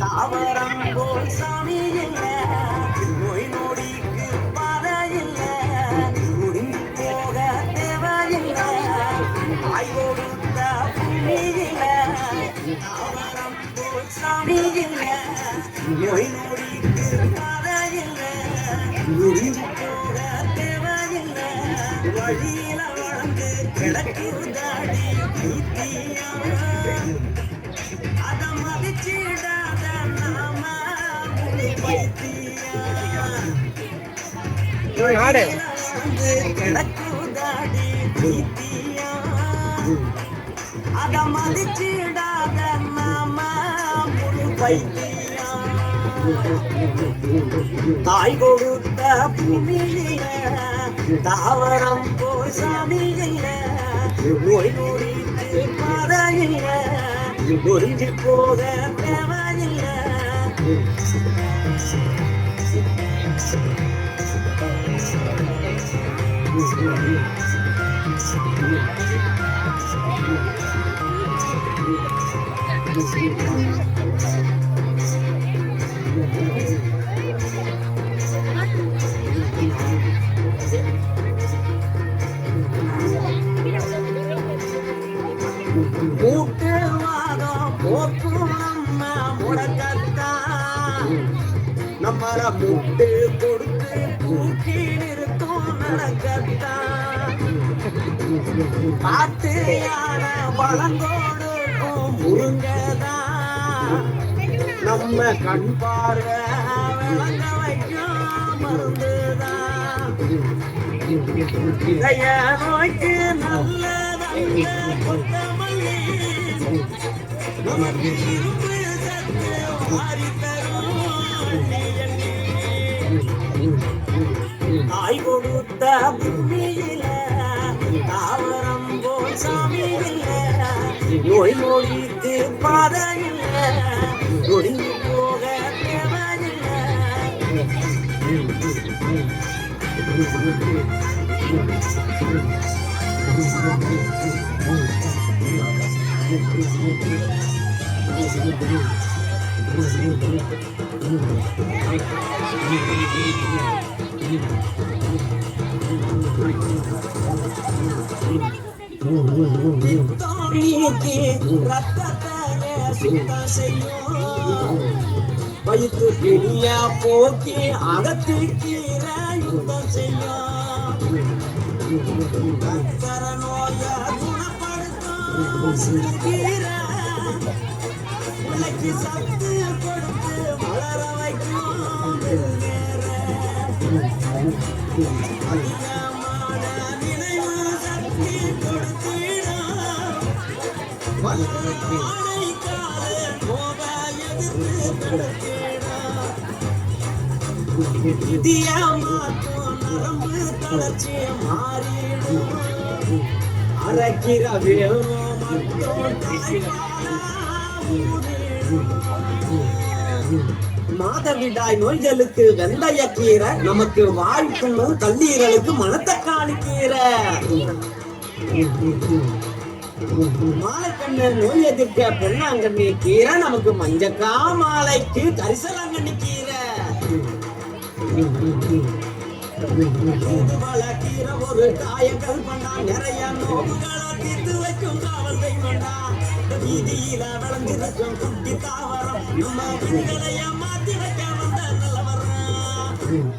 தாவரம் போல் சாமி இல்ல நோய் நொடிக்கு பாதை இல்ல முடிந்து போக தேவையில்லை தாய் கொடுத்த பூமி இல்ல தாவரம் போல் சாமி இல்ல நோய் நொடிக்கு பாதை இல்ல முடிந்து போக தேவையில்லை வழியில வளர்ந்து கிடக்குதாடி பைத்தியம் ஆடு அத மதிச்சிடாத நாம தாய் கொடுத்த பூமியில தாவரம் போய் சாமியில நோய் நொடிக்கு பாதையில போக தேவையில்லை. மூட்டு நம்மள முட்டு கொடுத்து தூக்கி நிறுத்தும் நடக்கத்தான் பாட்டு யார வளங்கோடுக்கும் முருங்கதான் நம்ம கண் பார்வை விளங்க வைக்கும் மருந்துதான் இதய நோய்க்கு நல்ல நல்ல கொத்தமல்லி. நமக்கு இரும்பு சத்து தரும். தாய் கொடுத்த பூமியில தாவரம் போல் சாமியில நோய் நொடிக்கு பாதையில்ல ஒடிந்து போக தேவையில்லை தானியத்தை ரத்தத்தாலே சுத்தம் செய்யும். வயிற்று பிடியா போக்கி அகத்து கீரை யுத்தம் செய்யும் கத்தர நோய குணப்படுத்தும் சிறுகீரை பிள்ளைக்கு அரைக்கிற வேணும் மட்டும் தாய்ப்பாலா மாதவிடாய் நோய்களுக்கு வெந்தய கீரை நமக்கு வாய்ப்புண்ணும் கல்லீரலுக்கு மணத்தக்காளி கீரை. மாலைக்கண்ணு நோய் எதிர்க்க பெண்ணாங்கண்ணி கீரை நமக்கு மஞ்சக்கா மாலைக்கு கரிசலாங்கண்ணி கீரை. கீரை ஒரு காயங்கள் பண்ணா நிறைய நோவுகளை தீர்த்து வைக்கும் காவல் செய்வண்டா வீதியில விளைஞ்சிருக்கும் குட்டி தாவ நம்ம விதிகளை ஏமாத்தி வைக்க வந்த நல்லவரம்